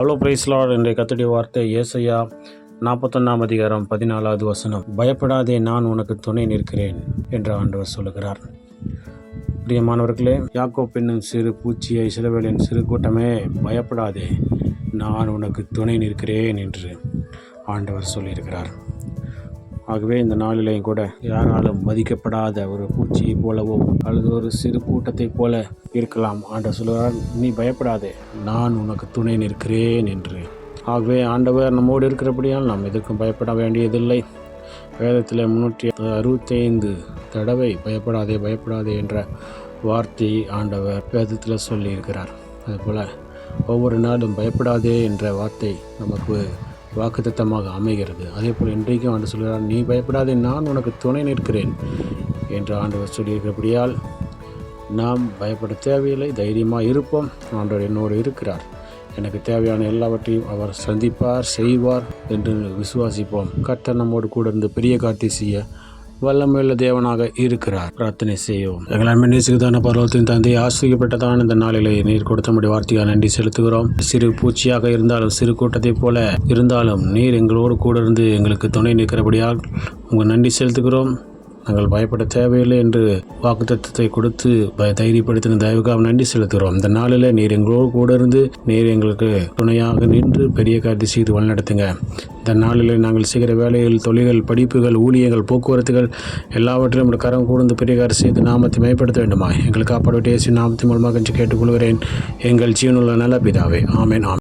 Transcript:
Hello பிரைஸ்லாட் என்ற கத்தடி வார்த்தை ஏசையா நாற்பத்தொன்னாம் அதிகாரம் பதினாலாவது வசனம். பயப்படாதே நான் உனக்கு துணை நிற்கிறேன் என்று ஆண்டவர் சொல்லுகிறார். பிரியமானவர்களே யாக்கோ பெண்ணும் சிறு பூச்சியை சிலவேலின் சிறு கூட்டமே பயப்படாதே நான் உனக்கு துணை நிற்கிறேன் என்று ஆண்டவர் சொல்லியிருக்கிறார். ஆகவே இந்த நாளிலையும் கூட யாராலும் மதிக்கப்படாத ஒரு பூச்சியை போலவோ அல்லது ஒரு சிறு கூட்டத்தைப் போல இருக்கலாம். ஆண்ட சொல்லுவார் நீ பயப்படாதே நான் உனக்கு துணை நிற்கிறேன் என்று. ஆகவே ஆண்டவர் நம்மோடு இருக்கிறபடியால் நாம் எதற்கும் பயப்பட வேண்டியதில்லை. வேதத்தில் முன்னூற்றி அறுபத்தைந்து தடவை பயப்படாதே பயப்படாதே என்ற வார்த்தையை ஆண்டவர் வேதத்தில் சொல்லியிருக்கிறார். அதுபோல் ஒவ்வொரு நாளும் பயப்படாதே என்ற வார்த்தை நமக்கு வாக்குத்தத்தமாக அமைகிறது. அதே போல் இன்றைக்கும் ஆண்டு சொல்கிறார் நீ பயப்படாதே நான் உனக்கு துணை நிற்கிறேன் என்று ஆண்டவர் சொல்லியிருக்கிறபடியால் நாம் பயப்பட தேவையில்லை தைரியமாக இருப்போம். ஆண்டவர் என்னோடு இருக்கிறார். எனக்கு தேவையான எல்லாவற்றையும் அவர் சந்திப்பார் செய்வார் என்று விசுவாசிப்போம். கர்த்தர் நம்மோடு கூட இருந்து பெரிய காட்டி செய்ய வல்லமையுள்ள தேவனாக இருக்கிறார். பிரார்த்தனை செய்யவும் எங்கள் அன்பை நேசிக்கதான பருவத்தின் தந்தை ஆசிரியப்பட்டதான இந்த நாளிலே நீர் கொடுத்த முடிய வார்த்தையாக நன்றி செலுத்துகிறோம். சிறு பூச்சியாக இருந்தாலும் சிறு கூட்டத்தைப் போல இருந்தாலும் நீர் எங்களோடு கூட இருந்து எங்களுக்கு துணை நிற்கிறபடியால் உங்கள் நன்றி செலுத்துகிறோம். நாங்கள் பயப்பட தேவையில்லை என்று வாக்குத்தத்தை கொடுத்து பய தைரியப்படுத்தின தயவுக்காக நன்றி செலுத்துகிறோம். இந்த நாளில் நீர் எங்களோடு கூட இருந்து நீர் எங்களுக்கு துணையாக நின்று பெரிய காரியத்தை செய்து வழிநடத்துங்க. இந்த நாளில் நாங்கள் செய்கிற வேலைகள் தொழில்கள் படிப்புகள் ஊழியங்கள் போக்குவரத்துகள் எல்லாவற்றிலும் நம்முடைய கரம் கூர்ந்து பெரிய காரியம் செய்து நாமத்தை மேம்படுத்த வேண்டுமா எங்களுக்கு காப்பாடு இயேசு நாமத்தின் மூலமாக என்று கேட்டுக்கொள்கிறேன். எங்கள் ஜீவனுள்ள நல்ல பிதாவே. ஆமேன் ஆமென்.